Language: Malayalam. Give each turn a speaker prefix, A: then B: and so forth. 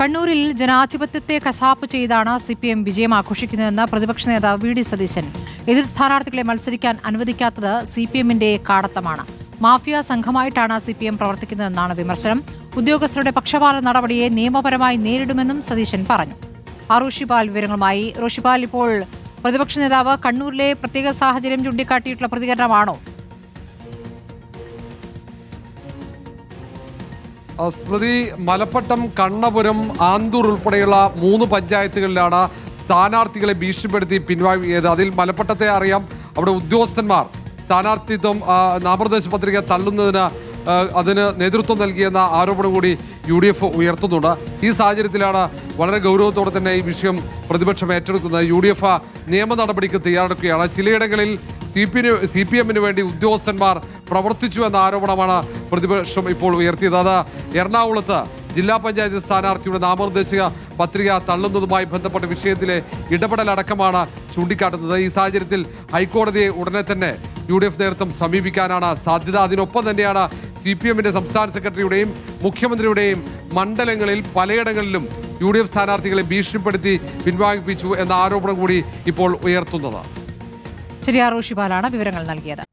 A: കണ്ണൂരിൽ ജനാധിപത്യത്തെ കശാപ്പ് ചെയ്താണ് സി പി എം വിജയം ആഘോഷിക്കുന്നതെന്ന് പ്രതിപക്ഷ നേതാവ് വി ഡി സതീശൻ. എതിർ സ്ഥാനാർത്ഥികളെ മത്സരിക്കാൻ അനുവദിക്കാത്തത് സി പി എമ്മിന്റെ കാടത്തമാണ്. മാഫിയ സംഘമായിട്ടാണ് സി പി എം പ്രവർത്തിക്കുന്നതെന്നാണ് വിമർശനം. ഉദ്യോഗസ്ഥരുടെ പക്ഷപാത നടപടിയെ നിയമപരമായി നേരിടുമെന്നും സതീശൻ പറഞ്ഞു. ആറുഷിപാൽ വിവരങ്ങളുമായി റോഷിപാൽ ഇപ്പോൾ. പ്രതിപക്ഷ നേതാവ് കണ്ണൂരിലെ പ്രത്യേക സാഹചര്യം ചൂണ്ടിക്കാട്ടിയിട്ടുള്ള പ്രതികരണമാണോ?
B: സ്മൃതി മലപ്പട്ടം കണ്ണപുരം ആന്തൂർ ഉൾപ്പെടെയുള്ള മൂന്ന് പഞ്ചായത്തുകളിലാണ് സ്ഥാനാർത്ഥികളെ ഭീഷണിപ്പെടുത്തി പിൻവാങ്ങിയത് അതിൽ മലപ്പട്ടത്തെ അറിയാം. അവിടെ ഉദ്യോഗസ്ഥന്മാർ സ്ഥാനാർത്ഥിത്വം നാമനിർദ്ദേശ പത്രിക തള്ളുന്നതിന് അതിന് നേതൃത്വം നൽകിയെന്ന ആരോപണം കൂടി യു ഡി എഫ് ഉയർത്തുന്നുണ്ട്. ഈ സാഹചര്യത്തിലാണ് വളരെ ഗൗരവത്തോടെ തന്നെ ഈ വിഷയം പ്രതിപക്ഷം ഏറ്റെടുക്കുന്നത്. യു ഡി എഫ് നിയമ നടപടിക്ക് തയ്യാറെടുക്കുകയാണ്. ചിലയിടങ്ങളിൽ സി പി സി പി എമ്മിന് വേണ്ടി ഉദ്യോഗസ്ഥന്മാർ പ്രവർത്തിച്ചു എന്ന ആരോപണമാണ് പ്രതിപക്ഷം ഇപ്പോൾ ഉയർത്തിയത്. അത് എറണാകുളത്ത് ജില്ലാ പഞ്ചായത്ത് സ്ഥാനാർത്ഥിയുടെ നാമനിർദ്ദേശക പത്രിക തള്ളുന്നതുമായി ബന്ധപ്പെട്ട വിഷയത്തിലെ ഇടപെടലടക്കമാണ് ചൂണ്ടിക്കാട്ടുന്നത്. ഈ സാഹചര്യത്തിൽ ഹൈക്കോടതിയെ ഉടനെ തന്നെ യു ഡി എഫ് നേതൃത്വം സമീപിക്കാനാണ് സാധ്യത. അതിനൊപ്പം തന്നെയാണ് സി പി എമ്മിന്റെ സംസ്ഥാന സെക്രട്ടറിയുടെയും മുഖ്യമന്ത്രിയുടെയും മണ്ഡലങ്ങളിൽ പലയിടങ്ങളിലും യു ഡി എഫ് സ്ഥാനാർത്ഥികളെ ഭീഷണിപ്പെടുത്തി പിൻവാങ്ങിപ്പിച്ചു എന്ന ആരോപണം കൂടി ഇപ്പോൾ ഉയർത്തുന്നത്.
A: ശരി ആർ ഋഷിപാലാണ് വിവരങ്ങൾ നൽകിയത്